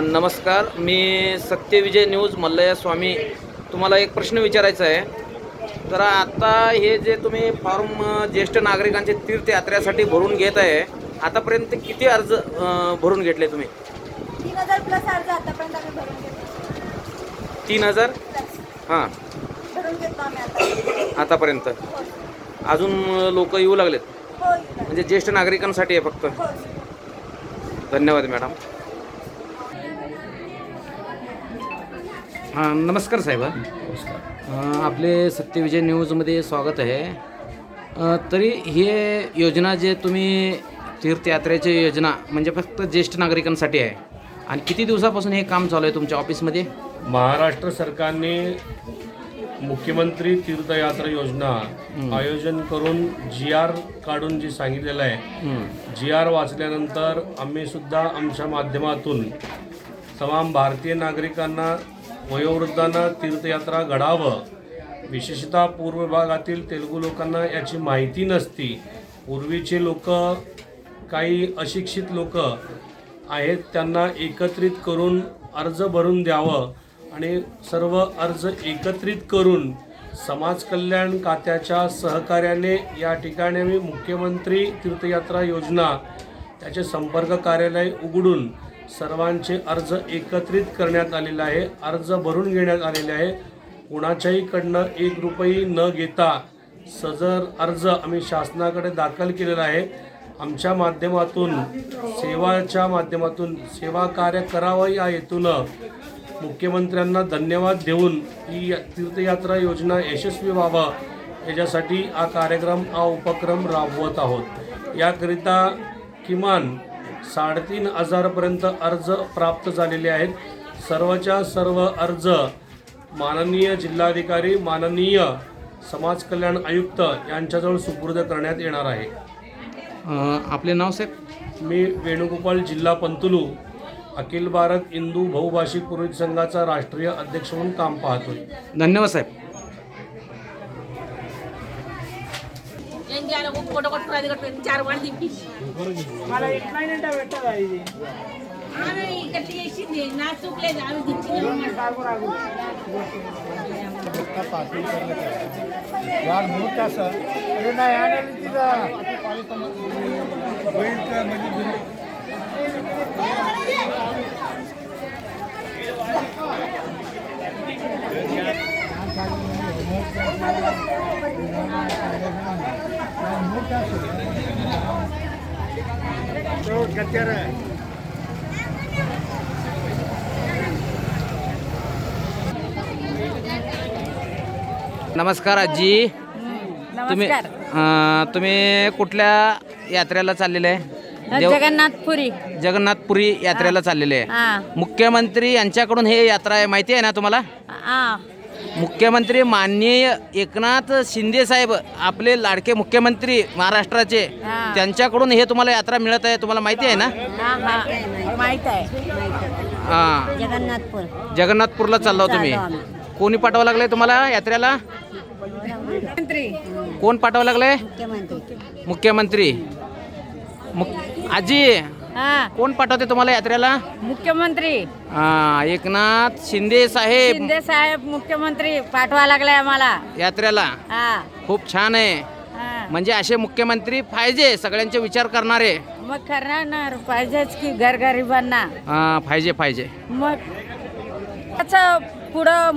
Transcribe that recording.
नमस्कार. मी सत्यविजय न्यूज मल्लया स्वामी. तुम्हाला एक प्रश्न विचारायचा आहे. तर आता हे जे तुम्ही फॉर्म ज्येष्ठ नागरिकांचे तीर्थयात्रेसाठी भरून घेत आहे आतापर्यंत किती अर्ज भरून घेतले तुम्ही? तीन हजार प्लस अर्ज आतापर्यंत आम्ही भरून घेतो तीन हजार? हां. भरून घेतो आम्ही आता. आतापर्यंत? हो अजून लोक येऊ लागलेत? हो म्हणजे ज्येष्ठ नागरिकांसाठी आहे फक्त? हो धन्यवाद मॅडम. हां नमस्कार साहेब. अ, आपले सत्यविजय न्यूजमध्ये स्वागत आहे. अ, तरी हे योजना जे तुम्ही तीर्थयात्रेची योजना म्हणजे फक्त ज्येष्ठ नागरिकांसाठी आहे आणि किती दिवसापासून हे काम चालू आहे तुमच्या ऑफिसमध्ये? महाराष्ट्र सरकारने मुख्यमंत्री तीर्थयात्रा योजना आयोजन करून जी आर काढून जी सांगितलेलं आहे हं. जी आर वाचल्यानंतर आम्ही सुद्धा आमच्या माध्यमातून तमाम भारतीय नागरिकांना वयोवृद्धांना तीर्थयात्रा घडावं. विशेषतः पूर्व भागातील तेलुगू लोकांना याची माहिती नसती. पूर्वीचे लोक काही अशिक्षित लोक आहेत त्यांना एकत्रित करून अर्ज भरून द्यावं आणि सर्व अर्ज एकत्रित करून समाज कल्याण खात्याच्या सहकार्याने या ठिकाणी आम्ही मुख्यमंत्री तीर्थयात्रा योजना त्याचे संपर्क कार्यालय उघडून सर्वांचे अर्ज एकत्रित करण्यात आलेले आहे. अर्ज भरून घेण्यात आलेले आहे. कुणाच्याही कडनं एक रुपये न घेता सजर अर्ज आम्ही शासनाकडे दाखल केलेला आहे. आमच्या माध्यमातून सेवाच्या माध्यमातून सेवा कार्य करावं या हेतून मुख्यमंत्र्यांना धन्यवाद देऊन ही तीर्थयात्रा योजना यशस्वी व्हावं. याच्यासाठी हा कार्यक्रम हा उपक्रम राबवत आहोत. याकरिता किमान साडेतीन हजारपर्यंत अर्ज प्राप्त झालेले आहेत. सर्वच्या सर्व अर्ज माननीय जिल्हाधिकारी माननीय समाज कल्याण आयुक्त यांच्याजवळ सुपूर्द करण्यात येणार आहे. आपले नाव साहेब? मी वेणुगोपाल जिल्हा पंतुलू अखिल भारत हिंदू बहुभाषिक पुरोहित संघाचा राष्ट्रीय अध्यक्ष म्हणून काम पाहतोय. धन्यवाद साहेब. ఆయన ఫోటో కొట్టుకుని అది కట్టుకుని చారు వాడు తిప్పి ఆమె ఇక్కడ చేసింది నా చూపు లేదు ఆమె తెచ్చింది नमस्कार आजी. तुम्ही अ, तुम्ही कुठल्या यात्रेला चाललेले आहे? देव- जगन्नाथपुरी जगन्नाथपुरी यात्रेला चाललेले आहे. हा. मुख्यमंत्री यांच्याकडून हे यात्रा आहे माहिती आहे ना तुम्हाला? हा. मुख्यमंत्री माननीय एकनाथ शिंदे साहेब आपले लाडके मुख्यमंत्री महाराष्ट्राचे हा. त्यांच्याकडून हे तुम्हाला यात्रा मिळत आहे तुम्हाला माहिती आहे ना? हा हा. माहीत आहे. हां. जगन्नाथपूर. जगन्नाथपूरला चाललो तुम्ही. चाललो कोणी पाठवावं लागलंय तुम्हाला यात्रेला? मुख्यमंत्री. कोण पाठवावं लागलंय? मुख्यमंत्री. मुख्यमंत्री. मुख आजी हा. कोण पाठवते तुम्हाला यात्रेला? मुख्यमंत्री. हा एकनाथ शिंदे साहेब. शिंदे साहेब मुख्यमंत्री पाठवा लागलाय आम्हाला. यात्रेला? हा. खूप छान आहे. हा. म्हणजे असे मुख्यमंत्री पाहिजे सगळ्यांचे विचार करणारे. मग करणार पाहिजेच की घरगरिबांना हा, पाहिजे पाहिजे. मग त्याचं पुढं